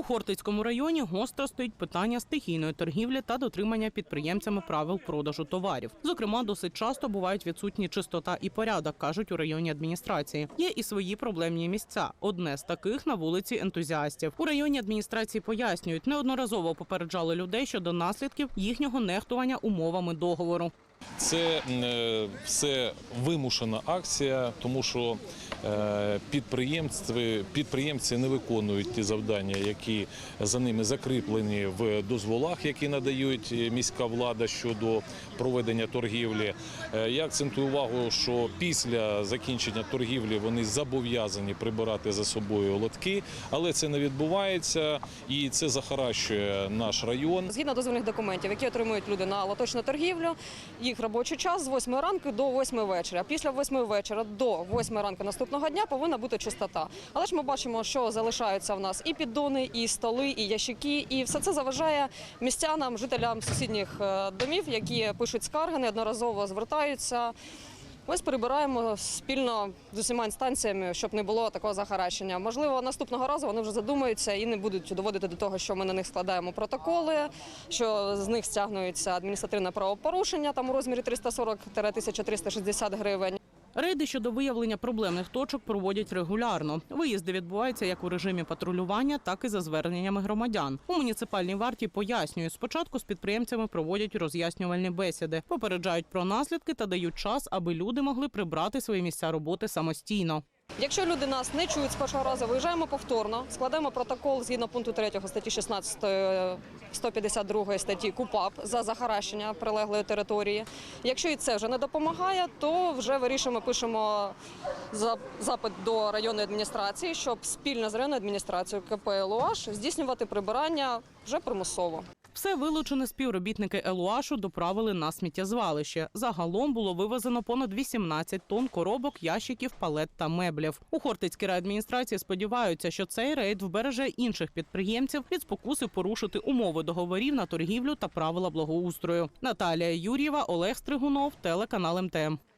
У Хортицькому районі гостро стоїть питання стихійної торгівлі та дотримання підприємцями правил продажу товарів. Зокрема, досить часто бувають відсутні чистота і порядок, кажуть у районній адміністрації. Є і свої проблемні місця. Одне з таких на вулиці ентузіастів. У районній адміністрації пояснюють, неодноразово попереджали людей щодо наслідків їхнього нехтування умовами договору. Це е, все вимушена акція, тому що е, підприємці, підприємці не виконують ті завдання, які за ними закріплені в дозволах, які надають е, міська влада щодо проведення торгівлі. Я акцентую увагу, що після закінчення торгівлі вони зобов'язані прибирати за собою лотки, але це не відбувається і це захаращує наш район. Згідно дозвільних документів, які отримують люди на лоточну торгівлю, їх робочий час з 8 ранку до 8 вечора. Після 8 вечора до 8 ранку наступного дня повинна бути чистота. Але ж ми бачимо, що залишаються в нас і піддони, і столи, і ящики, і все це заважає містянам, жителям сусідніх е, домів, які пишуть скарги, неодноразово звертаються. Ось прибираємо спільно з усіма інстанціями, щоб не було такого захаращення. Можливо, наступного разу вони вже задумаються і не будуть доводити до того, що ми на них складаємо протоколи, що з них стягнуються адміністративне правопорушення там у розмірі 340-1360 гривень. Рейди щодо виявлення проблемних точок проводять регулярно. Виїзди відбуваються як у режимі патрулювання, так і за зверненнями громадян. У муніципальній варті пояснюють, спочатку з підприємцями проводять роз'яснювальні бесіди, попереджають про наслідки та дають час, аби люди могли прибрати свої місця роботи самостійно. Якщо люди нас не чують з першого разу, виїжджаємо повторно, складаємо протокол згідно пункту 3 статті 16 е, 152 статті КУПАП за захаращення прилеглої території. Якщо і це вже не допомагає, то вже вирішуємо, пишемо запит до районної адміністрації, щоб спільно з районною адміністрацією КП «ЛУАШ» здійснювати прибирання вже примусово. Все вилучене співробітники ЕЛУАШу доправили на сміттєзвалище. Загалом було вивезено понад 18 тонн коробок, ящиків, палет та меблів. У Хортицькій райадміністрації сподіваються, що цей рейд вбереже інших підприємців від спокуси порушити умови договорів на торгівлю та правила благоустрою. Наталія Юр'єва, Олег Стригунов, телеканал МТМ.